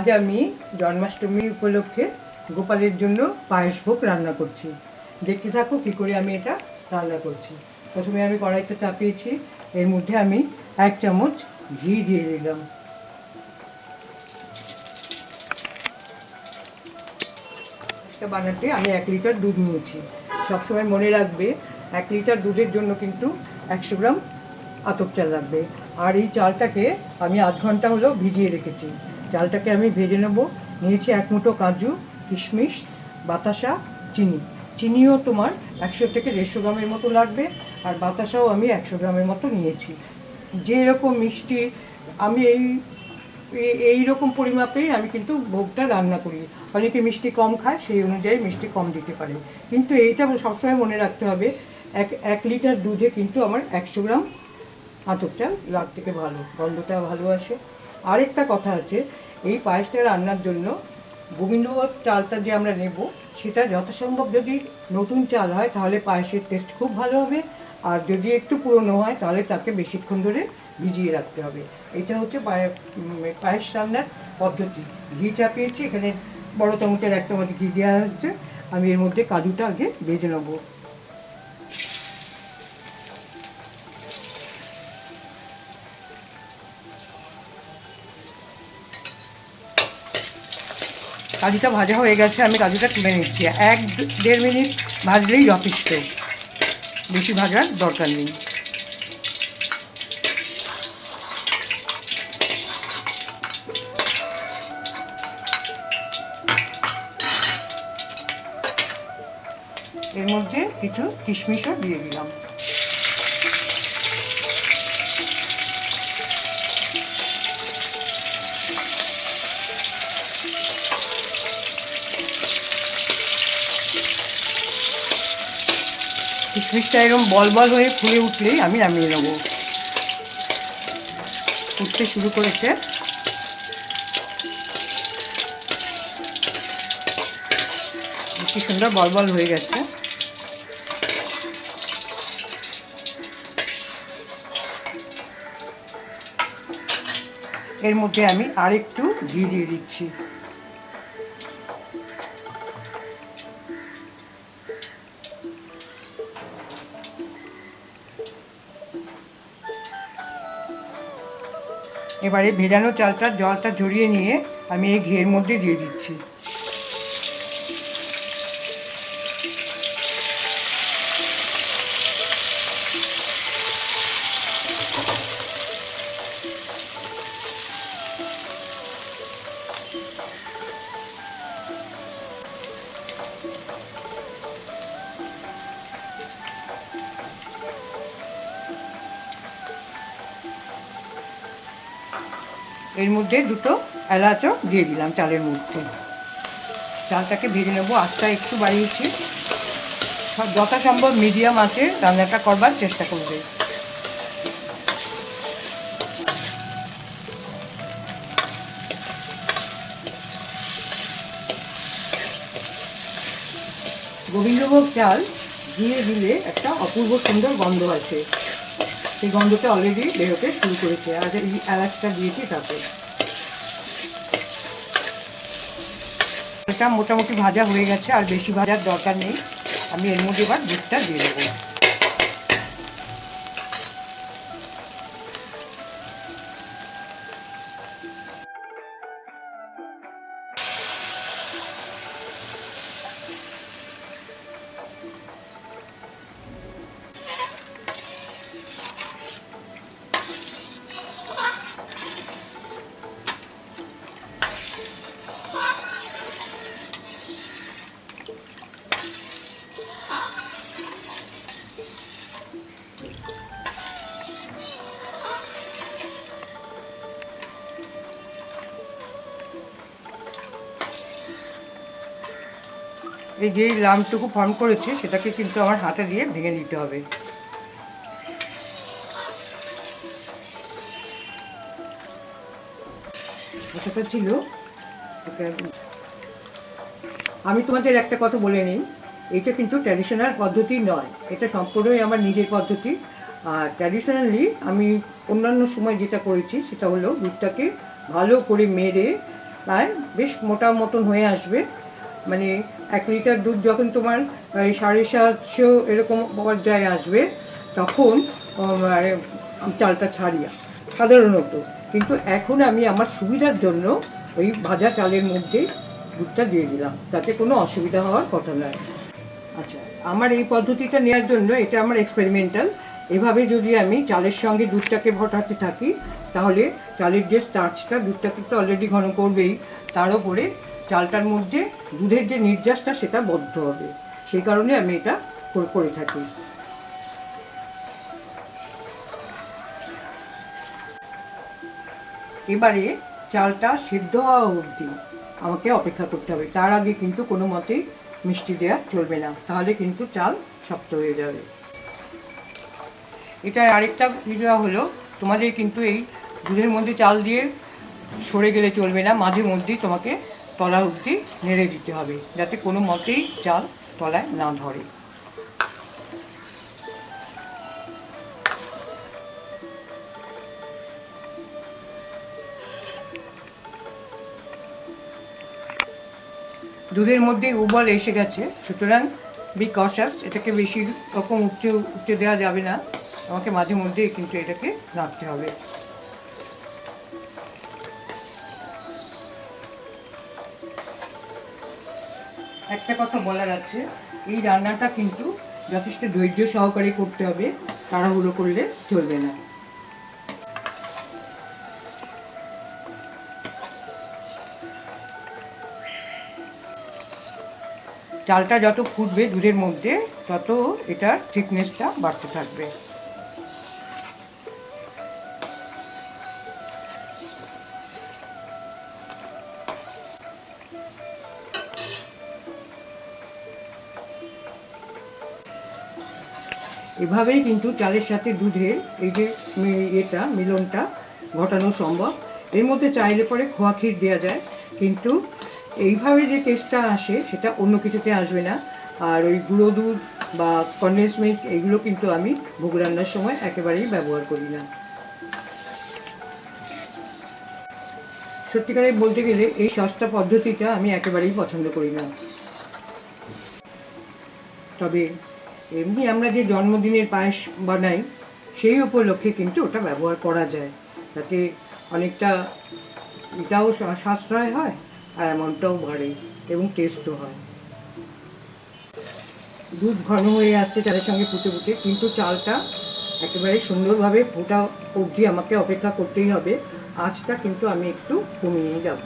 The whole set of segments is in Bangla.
আজ আমি জন্মাষ্টমী উপলক্ষে গোপালের জন্য পায়েস ভোগ রান্না করছি। দেখতে থাকো কী করে আমি এটা রান্না করছি। প্রথমে আমি কড়াইটা চাপিয়েছি, এর মধ্যে আমি এক চামচ ঘি দিয়ে দিলাম। বানাতে আমি এক লিটার দুধ নিয়েছি। সবসময় মনে রাখবে, এক লিটার দুধের জন্য কিন্তু একশো গ্রাম আতপ চাল লাগবে। আর এই চালটাকে আমি আধ ঘণ্টা হলো ভিজিয়ে রেখেছি। চালটাকে আমি ভেজে নেব। নিয়েছি এক মুঠো কাজু, কিশমিশ, বাতাসা, চিনি। চিনিও তোমার একশো থেকে দেড়শো গ্রামের মতো লাগবে আর বাতাসাও আমি একশো গ্রামের মতো নিয়েছি। যে রকম মিষ্টি, আমি এই এই রকম পরিমাপেই আমি কিন্তু ভোগটা রান্না করি। অনেকে মিষ্টি কম খায়, সেই অনুযায়ী মিষ্টি কম দিতে পারে। কিন্তু এইটা সবসময় মনে রাখতে হবে, এক এক লিটার দুধে কিন্তু আমার একশো গ্রাম আতপ চাল লাভ থেকে ভালো গন্ধটা ভালো আসে। আরেকটা কথা আছে এই পায়েসটা রান্নার জন্য গোবিন্দভোগ চালটা যে আমরা নেব, সেটা যথাসম্ভব যদি নতুন চাল হয়, তাহলে পায়েসের টেস্ট খুব ভালো হবে। আর যদি একটু পুরনো হয়, তাহলে তাকে বেশিক্ষণ ধরে ভিজিয়ে রাখতে হবে। এটা হচ্ছে পায়ে- পায়েস রান্নার পদ্ধতি। ঘি চাপিয়েছি, এখানে বড় চামচের এক চামচ ঘি দেওয়া হচ্ছে। আমি এর মধ্যে কাজুটা আগে ভেজে নেব। কাজুটা ভাজা হয়ে গেছে, আমি কাজুটা তুলে নিচ্ছি। এক দেড় মিনিট ভাজলেই যথেষ্ট বেশি ভাজার দরকার নেই। এর মধ্যে কিছু কিশমিশও দিয়ে দিলাম। কিশমিশটা এরকম বল বল হয়ে ফুলে উঠলেই আমি নামিয়ে নেব। উঠতে শুরু করেছে। কি সুন্দর বল বল হয়ে গেছে। এর মধ্যে আমি আরেকটু ঘি দিয়ে দিচ্ছি। এবারে ভেজানো চালটা জলটা ঝরিয়ে নিয়ে আমি এই ঘিয়ের মধ্যে দিয়ে দিচ্ছি। এর মধ্যে দুটো এলাচও দিয়ে দিলাম চালের মধ্যে। চালটাকে ভেজে নেব, আঁচটা একটু বাড়িয়েছি। যথাসম্ভব মিডিয়াম আছে, রান্নাটা করবার চেষ্টা করবে। গোবিন্দভোগ চাল দিয়ে দিলে একটা অপূর্ব সুন্দর গন্ধ আছে। সেই গন্ধটা অলরেডি বেরোতে শুরু করেছে। আর এই এলাচটা দিয়েছি তাতে। এটা মোটামুটি ভাজা হয়ে গেছে, আর বেশি ভাজার দরকার নেই। আমি এর মধ্যে এবার দুধটা দিয়ে দেবো। এই যে লামটুকু ফর্ম করেছে, সেটাকে কিন্তু আমার হাতে দিয়ে ভেঙে নিতে হবে। কথাটা ছিল আমি তোমাদের একটা কথা বলে নিই, এটা কিন্তু ট্র্যাডিশনাল পদ্ধতি নয়। এটা সম্পূর্ণই আমার নিজের পদ্ধতি। আর ট্র্যাডিশনালি আমি অন্যান্য সময় যেটা করেছি, সেটা হলো দুধটাকে ভালো করে মেরে, প্রায় বেশ মোটা মতন হয়ে আসবে। মানে এক লিটার দুধ যখন তোমার সাড়ে সাতশো এরকম পর্যায়ে আসবে, তখন চালটা ছাড়িয়া সাধারণত কিন্তু এখন আমি আমার সুবিধার জন্য ওই ভাজা চালের মধ্যে দুধটা দিয়ে দিলাম, তাতে কোনো অসুবিধা হওয়ার কথা নয়। আচ্ছা আমার এই পদ্ধতিটা নেওয়ার জন্য এটা আমার এক্সপেরিমেন্টাল এভাবে যদি আমি চালের সঙ্গে দুধটাকে ভটাতে থাকি, তাহলে চালের যে স্টার্চটা দুধটাকে তো অলরেডি ঘন করবেই, তার উপরে চালটার মধ্যে দুধের যে নির্যাসটা, সেটা বদ্ধ হবে। সেই কারণে আমি এটা করে- থাকি। এবারে চালটা সিদ্ধ হওয়া অবধি আমাকে অপেক্ষা করতে হবে। তার আগে কিন্তু কোনো মতেই মিষ্টি দেওয়া চলবে না। তাহলে কিন্তু চাল শক্ত হয়ে যাবে। এটা আরেকটা ভিডিও হলো, তোমাদের কিন্তু এই দুধের মধ্যে চাল দিয়ে সরে গেলে চলবে না। মাঝে মধ্যেই তোমাকে তলা অবধি নেড়ে দিতে হবে, যাতে কোনো মতেই চাল তলায় না ধরে। দুধের মধ্যে উবল এসে গেছে, সুতরাং বি কষাস এটাকে বেশি রকম উচ্চ, উচ্চে দেওয়া যাবে না। আমাকে মাঝে মধ্যে কিন্তু এটাকে নাড়তে হবে। একটা কথা বলার আছে, এই রান্নাটা কিন্তু যথেষ্ট ধৈর্য সহকারে করতে হবে, তাড়াহুড়ো করলে চলবে না। চালটা যত ফুটবে দুধের মধ্যে, তত এটার থিকনেসটা বাড়তে থাকবে। এভাবেই কিন্তু চালের সাথে দুধের এই যে এটা মিলনটা ঘটানো সম্ভব। এর মধ্যে চাইলে পরে খোয়া ক্ষীর দেওয়া যায়, কিন্তু এইভাবে যে টেস্টটা আসে, সেটা অন্য কিছুতে আসবে না। আর ওই গুঁড়ো দুধ বা কন্ডেন্স মিল্ক এগুলো কিন্তু আমি ভোগ রান্নার সময় একেবারেই ব্যবহার করি না। সত্যিকারে বলতে গেলে এই সস্তা পদ্ধতিটা আমি একেবারেই পছন্দ করি না। তবে এমনি আমরা যে জন্মদিনের পায়েস বানাই, সেই উপলক্ষে কিন্তু ওটা ব্যবহার করা যায়। তাতে অনেকটা এটাও সাশ্রয় হয় আর অ্যামাউন্টটাও বাড়ে এবং টেস্টও হয়। দুধ ঘন হয়ে আসছে চালের সঙ্গে ফুটে ফুটে, কিন্তু চালটা একেবারে সুন্দরভাবে ফোটা অবধি আমাকে অপেক্ষা করতেই হবে। আঁচটা কিন্তু আমি একটু কমিয়ে যাব।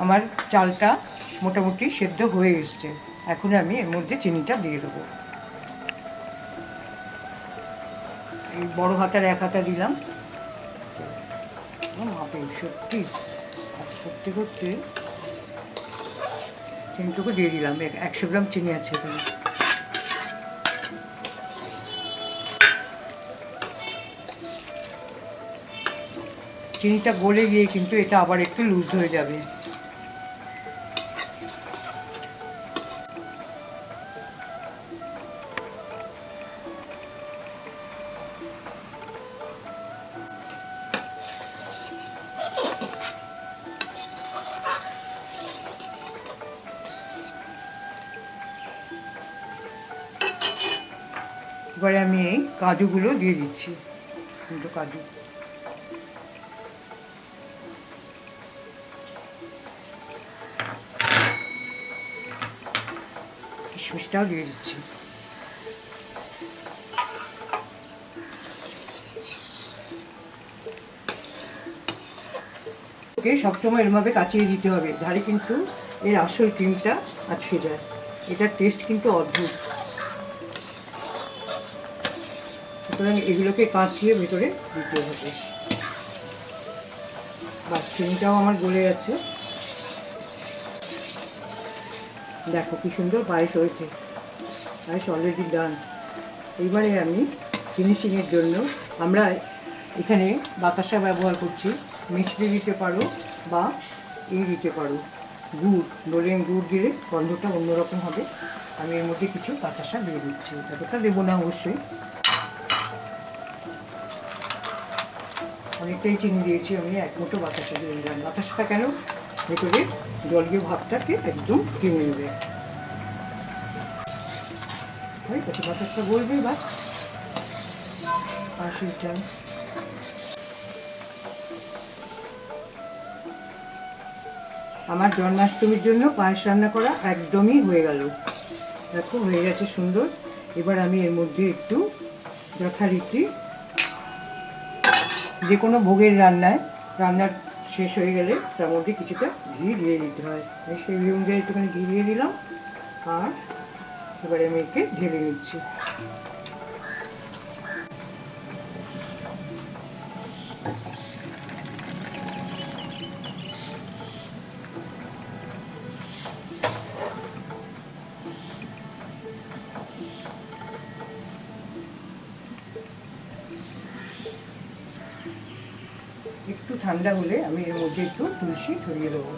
আমার চালটা মোটামুটি সেদ্ধ হয়ে এসছে। এখন আমি এর মধ্যে চিনিটা দিয়ে দেবো। এই বড় হাতার এক হাতা দিলাম। সত্যি সত্যি করতে চিনিটুকু দিয়ে দিলাম। এক- একশো গ্রাম চিনি আছে এখানে। চিনিটা গলে গিয়ে কিন্তু এটা আবার একটু লুজ হয়ে যাবে। এবারে আমি এই কাজুগুলো দিয়ে দিচ্ছি। দুটো কাজু। কিশমিশটাও দিয়ে দিচ্ছি। ওকে সবসময় এরমভাবে কাচিয়ে দিতে হবে। ধারে কিন্তু এর আসল ক্রিমটা আটকে যায়। এটার টেস্ট কিন্তু অদ্ভুত। সুতরাং এগুলোকে কাচিয়ে ভেতরে দিতে হবে। বা চিনিটাও আমার গলে যাচ্ছে। দেখো কি সুন্দর পায়েস হয়েছে। পায়েস অলরেডি ডান এইবারে আমি ফিনিশিংয়ের জন্য আমরা এখানে বাতাসা ব্যবহার করছি। মিষ্টি দিতে পারো বা এই দিতে পারো। গুড় নলেন গুড় দিলে গন্ধটা অন্যরকম হবে। আমি এর মধ্যে কিছু বাতাসা দিয়ে দিচ্ছি। এতটা দেবো না অবশ্যই। অনেকটাই চিনি দিয়েছি আমি, এক মুঠো বাতাসা দিয়ে দিলাম। বাতাসাটা কেন? ভেতরে জলীয় ভাবটাকে একদম কিনে নেবে। বাতাসটা বলবে বা আমার জন্মাষ্টমীর জন্য পায়েস রান্না করা একদমই হয়ে গেল। দেখো, হয়ে গেছে সুন্দর। এবার আমি এর মধ্যে একটু যথারীতি যে কোনো ভোগের রান্নায় রান্নার শেষ হয়ে গেলে তার মধ্যে কিছুটা ঘি দিয়ে দিতে হয়। আমি সেই ঘি অনুযায়ী একটুখানি ঘি দিয়ে দিলাম আর এবারে আমি একে ঢেলে নিচ্ছি। ঠান্ডা হলে আমি এর মধ্যে একটু তুলসী ছড়িয়ে দেবো।